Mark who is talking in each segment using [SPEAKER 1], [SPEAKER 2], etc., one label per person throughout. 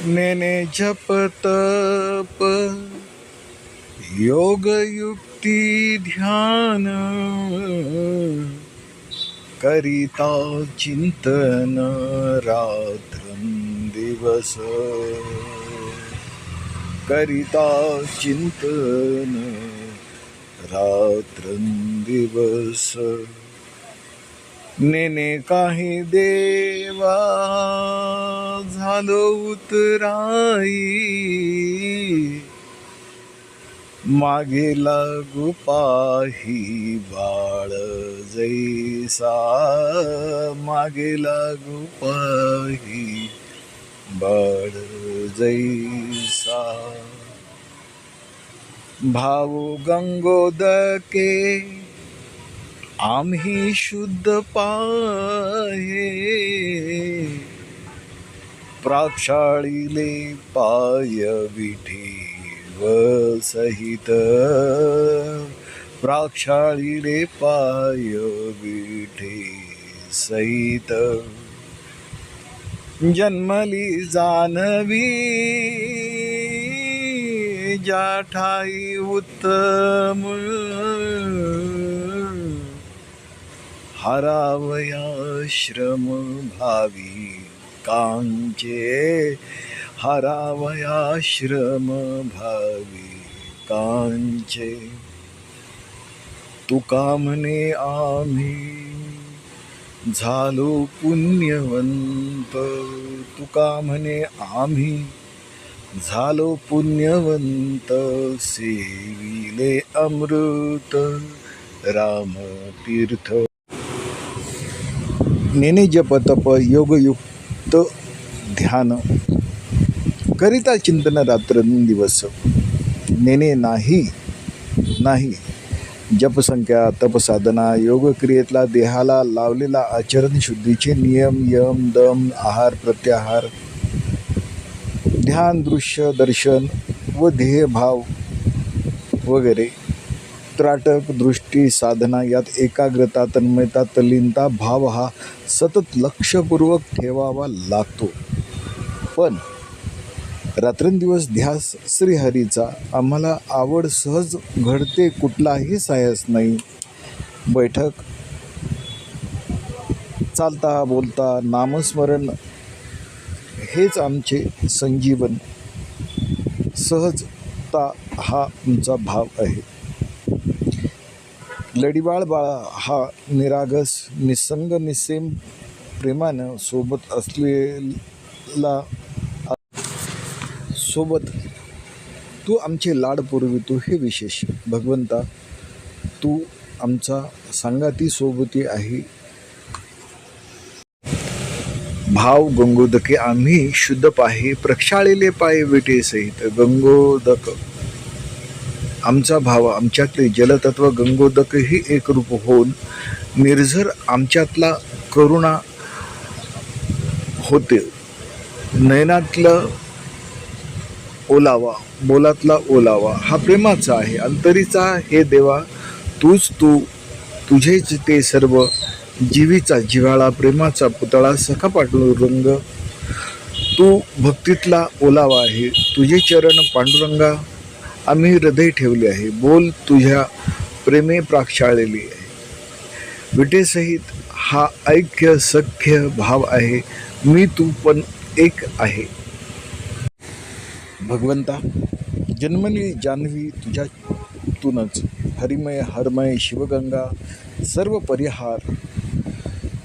[SPEAKER 1] नेने जप तप योग युक्ती ध्यान। करिता चिंतन रात्रंदिवस करिता चिंतन रात्रंदिवस नेने काही देवा झालो उतराई. मागे लागू पाही बाळ जैसा. मागे लागू पाही बाळ जैसा. भाऊ गंगोदके आम्ही शुद्ध पाहे. प्राक्षाळीले पाय विठी व सहित. प्राक्षाळीले पाय विठे सहित. जन्मली जानवी ज्या ठाई उत्तम हरावयाश्रम भावी कांचे। हरावयाश्रम भावी कांचे। तुका म्हणे आम्ही झालो पुण्यवंत। तुका म्हणे आम्ही झालो पुण्यवंत। सेविले अमृत रामतीर्थ। नेने जप तप योगयुक्त ध्यान करिता चिंतन रात्र दिवस नेने नाही नाही जपसंख्या तपसाधना योगक्रियेतला देहाला लावलेला आचरण शुद्धीचे नियम यम दम आहार प्रत्याहार ध्यान दृश्य दर्शन व ध्येयभाव वगैरे त्राटक दृष्टी साधना यात एकाग्रता तन्मयता तल्लीनता भाव हा सतत लक्षपूर्वक ठेवावा लागतो. पण रात्रंदिवस ध्यास श्रीहरीचा आम्हाला आवड सहज घडते कुठलाही सायस नाही. बैठक चालता बोलता नामस्मरण हेच आमचे संजीवन. सहजता हा आमचा भाव आहे. लडीवाळ बाळा हा निरागस निसंग निसेम प्रेमानं सोबत असलेला सोबत तू आमचे लाड पुरवितो हे विशेष. भगवंता तू आमचा सांगाती सोबती आहे. भाव गंगोदके आम्ही शुद्ध पाहे प्रक्षाळलेले पाय विटे सहित गंगोदक. आमचा भाव आमच्यातले जलतत्व गंगोदकही एकरूप होऊन निर्झर आमच्यातला करुणा होते. नयनातलं ओलावा बोलातला ओलावा हा प्रेमाचा आहे अंतरीचा हे देवा तूच तू तुझेच ते सर्व जीवीचा जिव्हाळा प्रेमाचा पुतळा सखापाटू रंग तू भक्तीतला ओलावा आहे तुझे चरण पांडुरंगा आम्ही हृदय ठेवले आहे. बोल तुझ्या प्रेमे प्राक्षाळलेली आहे. विटेसहित हा ऐक्य सख्य भाव आहे. मी तू पण एक आहे. भगवंता जन्मली जान्हवी तुझ्यातूनच. हरिमय हरमय शिवगंगा सर्व परिहार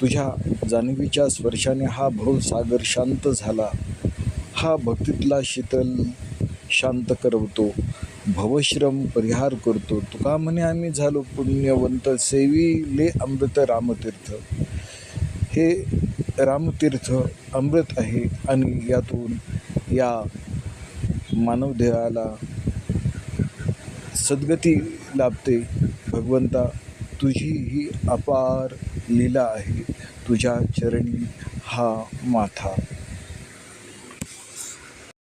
[SPEAKER 1] तुझ्या जान्हवीच्या स्पर्शाने हा भवसागर शांत झाला. हा भक्तीतला शीतल शांत करवतो. भवश्रम परिहार करतो. तुका म्हणे आम्ही झालो पुण्यवंत सेविले अमृत रामतीर्थ. हे रामतीर्थ अमृत आहे आणि यातून या मानवदेहाला सद्गती लाभते. भगवंता तुझी ही अपार लीला आहे. तुझ्या चरणी हा माथा.